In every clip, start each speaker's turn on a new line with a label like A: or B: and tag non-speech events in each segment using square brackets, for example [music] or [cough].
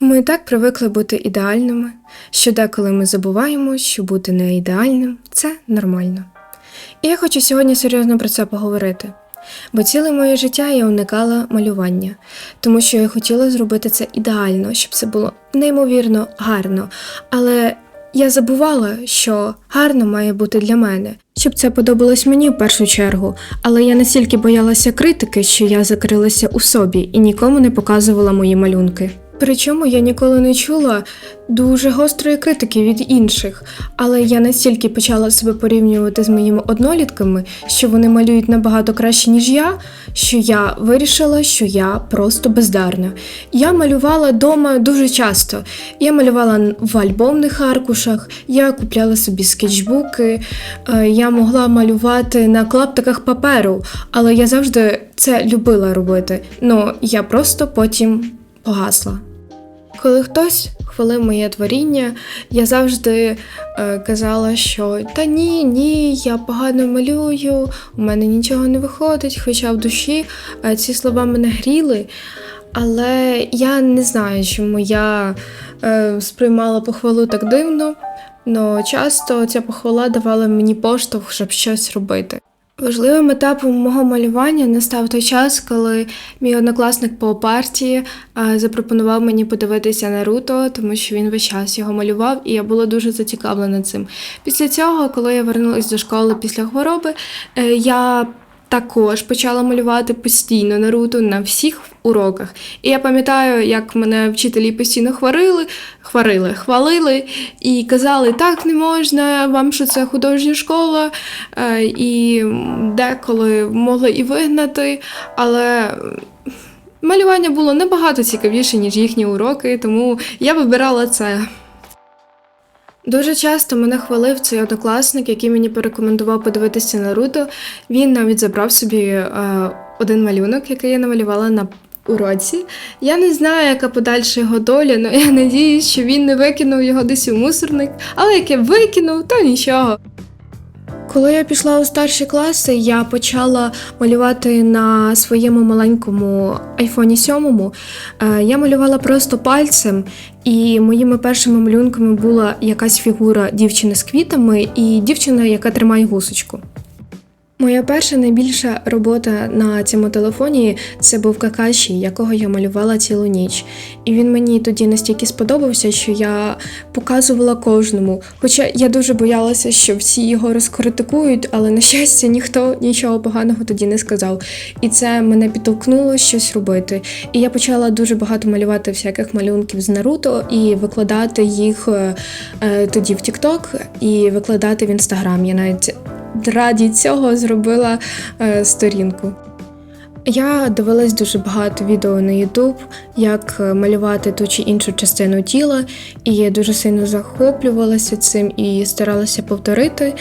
A: Ми так привикли бути ідеальними, що деколи ми забуваємо, що бути не ідеальним це нормально. І я хочу сьогодні серйозно про це поговорити. Бо ціле моє життя я уникала малювання, тому що я хотіла зробити це ідеально, щоб це було неймовірно гарно. Але я забувала, що гарно має бути для мене, щоб це подобалось мені в першу чергу. Але я настільки боялася критики, що я закрилася у собі і нікому не показувала мої малюнки. Причому я ніколи не чула дуже гострої критики від інших, але я настільки почала себе порівнювати з моїми однолітками, що вони малюють набагато краще, ніж я, що я вирішила, що я просто бездарна. Я малювала дома дуже часто. Я малювала в альбомних аркушах, я купляла собі скетчбуки, е, я могла малювати на клаптиках паперу, але я завжди це любила робити. Ну я просто потім погасла. Коли хтось хвалив моє творіння, я завжди е, казала, що та ні, ні, я погано малюю, у мене нічого не виходить, хоча в душі е, ці слова мене гріли. Але я не знаю, чому я е, сприймала похвалу так дивно, але часто ця похвала давала мені поштовх, щоб щось робити. Важливим етапом мого малювання настав той час, коли мій однокласник по партії запропонував мені подивитися Наруто, тому що він весь час його малював, і я була дуже зацікавлена цим. Після цього, коли я вернулася до школи після хвороби, е, я також почала малювати постійно Наруто на всіх уроках. І я пам'ятаю, як мене вчителі постійно хварили, хварили, хвалили і казали, так не можна, вам що це художня школа, Е, і деколи могли і вигнати, але. Малювання було набагато цікавіше, ніж їхні уроки, тому я вибирала це. Дуже часто мене хвалив цей однокласник, який мені порекомендував подивитися Наруто. Він навіть забрав собі е, один малюнок, який я намалювала на уроці. Я не знаю, яка подальша його доля, але я надіюсь, що він не викинув його десь у мусорник, але як я викинув, то нічого. Коли я пішла у старші класи, я почала малювати на своєму маленькому айфоні 7. Е, Я малювала просто пальцем, і моїми першими малюнками була якась фігура дівчини з квітами і дівчина, яка тримає гусочку. Моя перша найбільша робота на цьому телефоні це був какаші, якого я малювала цілу ніч. І він мені тоді настільки сподобався, що я показувала кожному. Хоча я дуже боялася, що всі його розкритикують, але на щастя ніхто нічого поганого тоді не сказав. І це мене підтолкнуло щось робити. І я почала дуже багато малювати всяких малюнків з Наруто і викладати їх е, е, тоді в TikTok і викладати в Instagram. Я навіть раді цього зробила е, сторінку. Я дивилась дуже багато відео на YouTube, як е, малювати ту чи іншу частину тіла, і я дуже сильно захоплювалася цим і старалася повторити.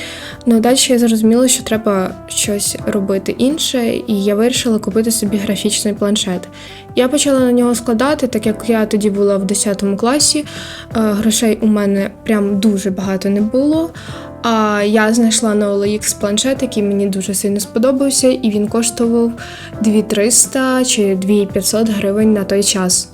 A: Ну далі я зрозуміла, що треба щось робити інше, і я вирішила купити собі графічний планшет. Я почала на нього складати, так як я тоді була в 10 класі. е, Грошей у мене прям дуже багато не було. А я знайшла на OLX планшет, який мені дуже сильно сподобався, і він коштував 2300 чи 2500 гривень на той час.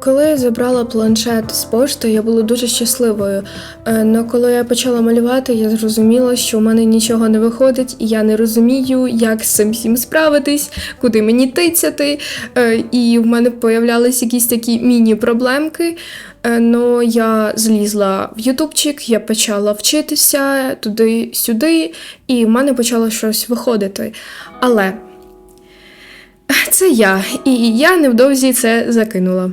A: Коли я забрала планшет з пошти, я була дуже щасливою. Але коли я почала малювати, я зрозуміла, що у мене нічого не виходить, і я не розумію, як з цим всім справитись, куди мені тицяти. Е, І в мене появлялись якісь такі міні-проблемки. Е, Ну, я злізла в Ютубчик, я почала вчитися туди-сюди, і в мене почало щось виходити. Але це я, і я невдовзі це закинула.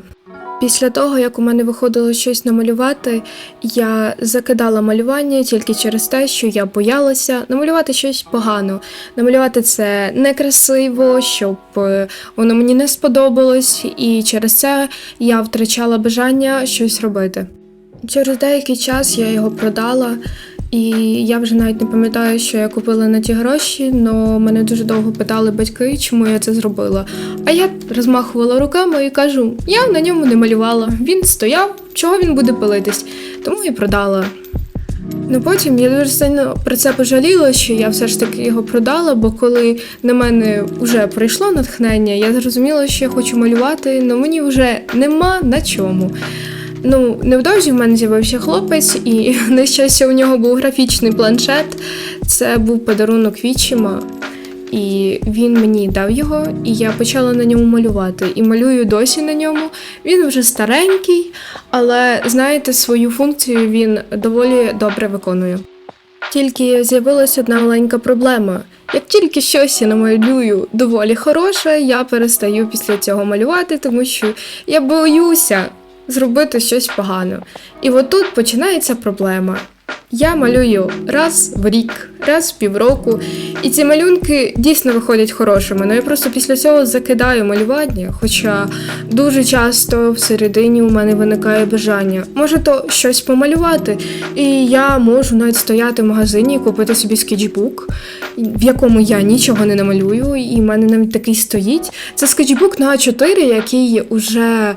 A: Після того, як у мене виходило щось намалювати, я закидала малювання тільки через те, що я боялася намалювати щось погано. Намалювати це некрасиво, щоб е, воно мені не сподобалось, і через це я втрачала бажання щось робити. Через деякий час я його продала, і я вже навіть не пам'ятаю, що я купила на ті гроші, але мене дуже довго питали батьки, чому я це зробила. А я розмахувала руками і кажу: я на ньому не малювала. Він стояв, чого він буде пилитись, тому і продала. Ну потім я дуже сильно про це пожаліла, що я все ж таки його продала, бо коли на мене вже прийшло натхнення, я зрозуміла, що я хочу малювати, але мені вже нема на чому. Ну, невдовзі в мене з'явився хлопець, і [laughs] на щастя, у нього був графічний планшет. Це був подарунок Вічима. І він мені дав його, і я почала на ньому малювати. І малюю досі на ньому. Він вже старенький, але знаєте, свою функцію він доволі добре виконує. Тільки з'явилася одна маленька проблема. Як тільки щось я намалюю доволі хороше, я перестаю після цього малювати, тому що я боюся зробити щось погано. І от тут починається проблема. Я малюю раз в рік, раз в півроку, і ці малюнки дійсно виходять хорошими. Ну я просто після цього закидаю малювання, хоча дуже часто всередині у мене виникає бажання. Може то щось помалювати. І я можу навіть стояти в магазині і купити собі скетчбук, в якому я нічого не намалюю, і в мене навіть такий стоїть. Це скетчбук на А4, який уже.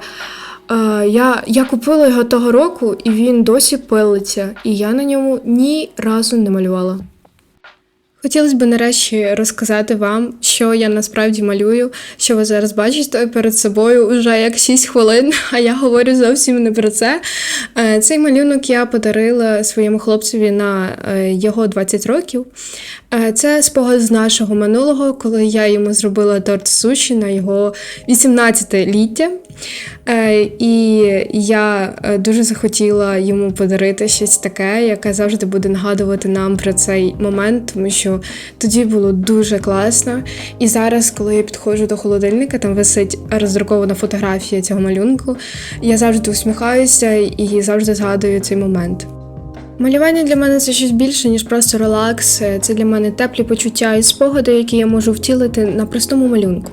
A: Е, я, я купила його того року, і він досі пилиться, і я на ньому ні разу не малювала. Хотілося б нарешті розказати вам, що я насправді малюю, що ви зараз бачите перед собою вже як 6 хвилин, [laughs] а я говорю зовсім не про це. Е, Цей малюнок я подарила своєму хлопцеві на е, його 20 років. Е, Це спогад з нашого минулого, коли я йому зробила торт суші на його 18-ліття. Е, І я дуже захотіла йому подарити щось таке, яке завжди буде нагадувати нам про цей момент, тому що тоді було дуже класно. І зараз, коли я підходжу до холодильника, там висить роздрукована фотографія цього малюнку. Я завжди усміхаюся і завжди згадую цей момент. Малювання для мене це щось більше, ніж просто релакс. Це для мене теплі почуття і спогади, які я можу втілити на простому малюнку.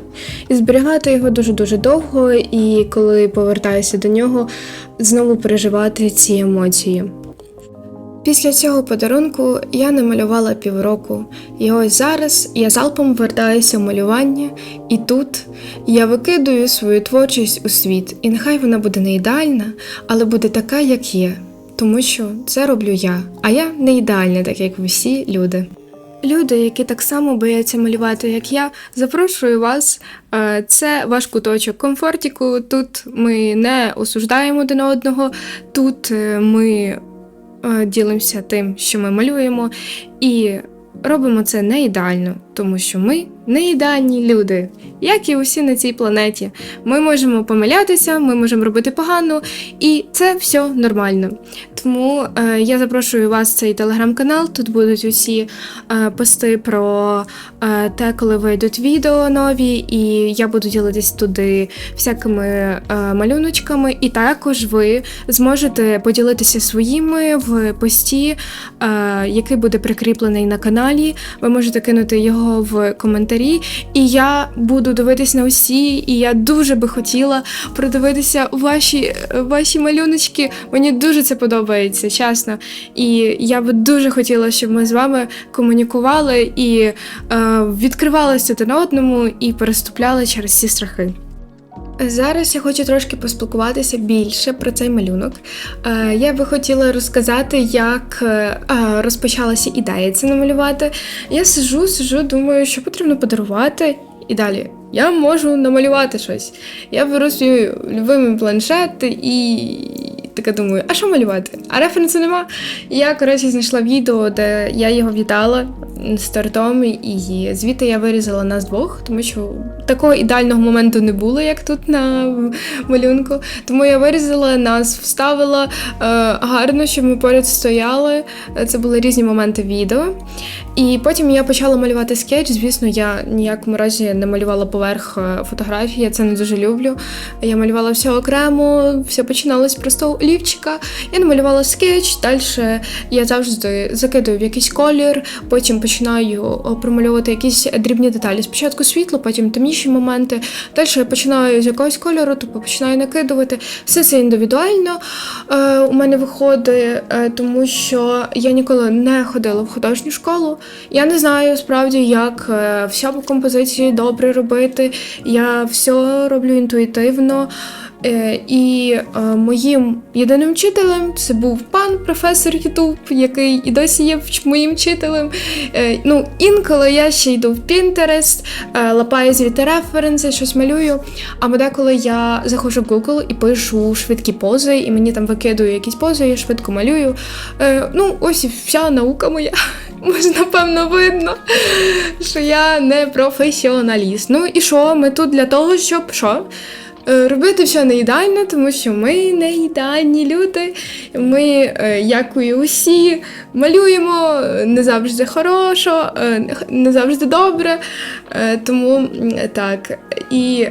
A: І зберігати його дуже-дуже довго, і коли повертаюся до нього, знову переживати ці емоції. Після цього подарунку я не малювала півроку, і ось зараз я залпом вертаюся в малювання, і тут я викидую свою творчість у світ, і нехай вона буде не ідеальна, але буде така, як є, тому що це роблю я, а я не ідеальна, так як всі люди. Люди, які так само бояться малювати, як я, запрошую вас. Е, Це ваш куточок комфортіку. Тут ми не осуждаємо один одного, тут е, ми ділимося тим, що ми малюємо, і робимо це не ідеально, тому що ми не ідеальні люди, як і усі на цій планеті. Ми можемо помилятися, ми можемо робити погано, і це все нормально. Тому е, я запрошую вас в цей телеграм-канал. Тут будуть усі е, пости про е, те, коли вийдуть відео нові, і я буду ділитись туди всякими е, малюночками. І також ви зможете поділитися своїми в пості, е, який буде прикріплений на каналі. Ви можете кинути його в коментарі, і я буду дивитись на усі. І я дуже би хотіла продивитися ваші, ваші малюночки. Мені дуже це подобається, чесно. І я би дуже хотіла, щоб ми з вами комунікували і е, відкривалися один одному і переступляли через ці страхи. Зараз я хочу трошки поспілкуватися більше про цей малюнок. Е, Я би хотіла розказати, як е, розпочалася ідея це намалювати. Я сижу, сижу, думаю, що потрібно подарувати, і далі я можу намалювати щось. Я беру свій любимий планшет і така думаю, а що малювати? А референсу нема. І я, коротше, знайшла відео, де я його вітала з тортом, і звідти я вирізала нас двох, тому що такого ідеального моменту не було, як тут на малюнку. Тому я вирізала нас, вставила е, гарно, щоб ми поряд стояли. Це були різні моменти відео. І потім я почала малювати скетч. Звісно, я ніякому разі не малювала поверх е, фотографії, я це не дуже люблю. Я малювала все окремо, все починалось просто олівчика. Я намалювала скетч, далі я завжди закидую в якийсь колір, потім починаю о, промальовувати якісь дрібні деталі. Спочатку світло, потім темніші моменти. Далі я починаю з якогось кольору, тобто починаю накидувати. Все це індивідуально е, у мене виходить, е, тому що я ніколи не ходила в художню школу. Я не знаю справді, як е, все по композиції добре робити. Я все роблю інтуїтивно. Е, і е, моїм єдиним вчителем це був пан професор Ютуб, який і досі є моїм вчителем. Е, ну, інколи я ще йду в Pinterest, лапаю звідти референси, щось малюю. Або деколи я заходжу в Google і пишу швидкі пози, і мені там викидую якісь пози, я швидко малюю. Ну, ось і вся наука моя. [laughs] Може, напевно, видно, що я не професіоналіст. Ну і що? Ми тут для того, щоб що? Е, Робити все не ідеально, тому що ми не ідеальні люди. Ми, е, як і усі, малюємо е, не завжди хорошо, не завжди добре. Тому так. І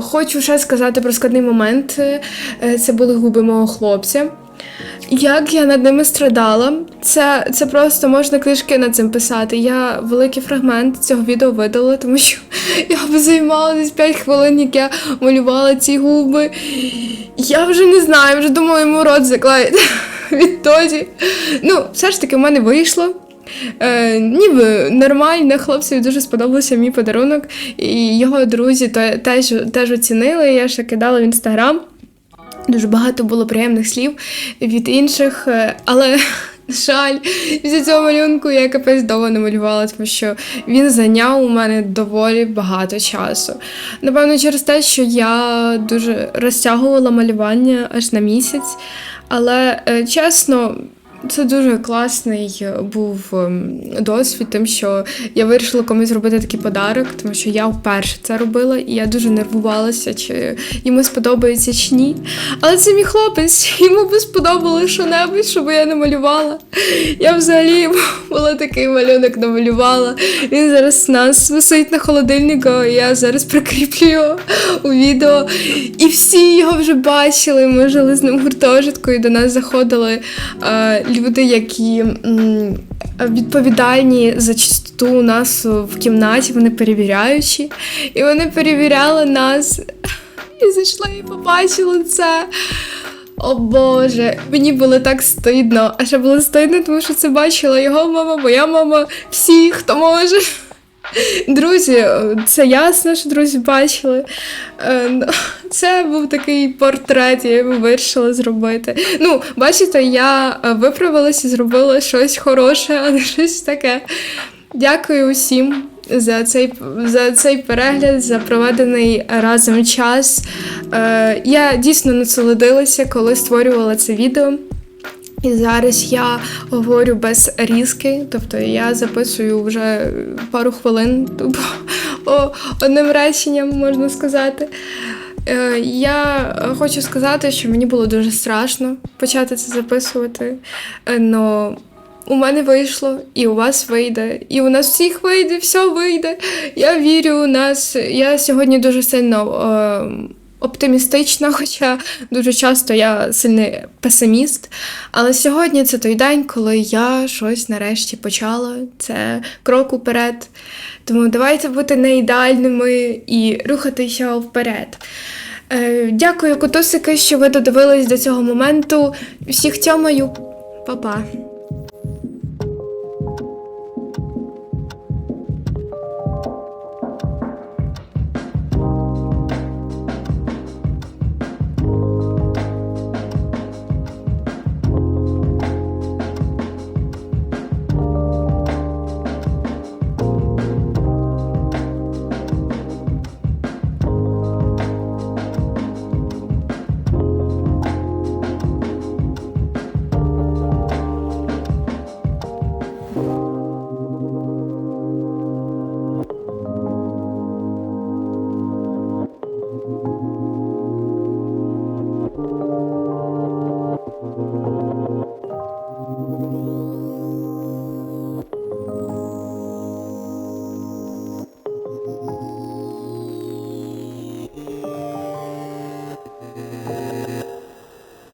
A: хочу ще сказати про складний момент. Це були губи мого хлопця. Як я над ними страдала, це, це просто можна книжки над цим писати. Я великий фрагмент цього відео видала, тому що [laughs] я б займала десь 5 хвилин, як я малювала ці губи. Я вже не знаю, вже думала йому рот заклеїти [laughs] відтоді. Ну, все ж таки, в мене вийшло. Е, ніби нормально, хлопцеві дуже сподобався мій подарунок, і його друзі те- теж, теж оцінили. Я ще кидала в інстаграм. Дуже багато було приємних слів від інших, е, але. [laughs] На жаль, після цього малюнку я капець довго не малювала, тому що він зайняв у мене доволі багато часу. Напевно, через те, що я дуже розтягувала малювання аж на місяць. Але е, чесно, це дуже класний е, був ем, досвід, тим, що я вирішила комусь зробити такий подарок, тому що я вперше це робила, і я дуже нервувалася, чи йому сподобається чи ні. Але це мій хлопець, [laughs] йому би сподобалося що-небудь, щоб я намалювала. Я взагалі була такий малюнок намалювала. Він зараз нас висить на холодильнику, я зараз прикріплю його у відео. І всі його вже бачили. Ми жили з ним в гуртожитку, і до нас заходили е, люди, які м, відповідальні за чистоту у нас в кімнаті, вони перевіряючі. І вони перевіряли нас. І зайшли і побачили це. О Боже, мені було так стидно. А ще було стидно, тому що це бачила його мама, моя мама, всі, хто може. Друзі, це ясно, що друзі бачили. Е, ну, Це був такий портрет, я його вирішила зробити. Ну, бачите, я е, виправилася і зробила щось хороше, а не щось таке. Дякую усім за цей, за цей перегляд, за проведений разом час. Е, я дійсно насолодилася, коли створювала це відео. І зараз я говорю без різки, тобто я записую вже пару хвилин тобто, одним реченням, можна сказати. Е, Я хочу сказати, що мені було дуже страшно почати це записувати. але у мене вийшло, і у вас вийде, і у нас всіх вийде, все вийде. Я вірю у нас. Я сьогодні дуже сильно е, оптимістична, [laughs] хоча дуже часто я сильний песиміст. Але сьогодні це той день, коли я щось нарешті почала. Це крок уперед. Тому давайте бути не ідеальними і рухатися вперед. Е, Дякую, котусики, що ви додивились до цього моменту. Всіх цьомаю. Па-па.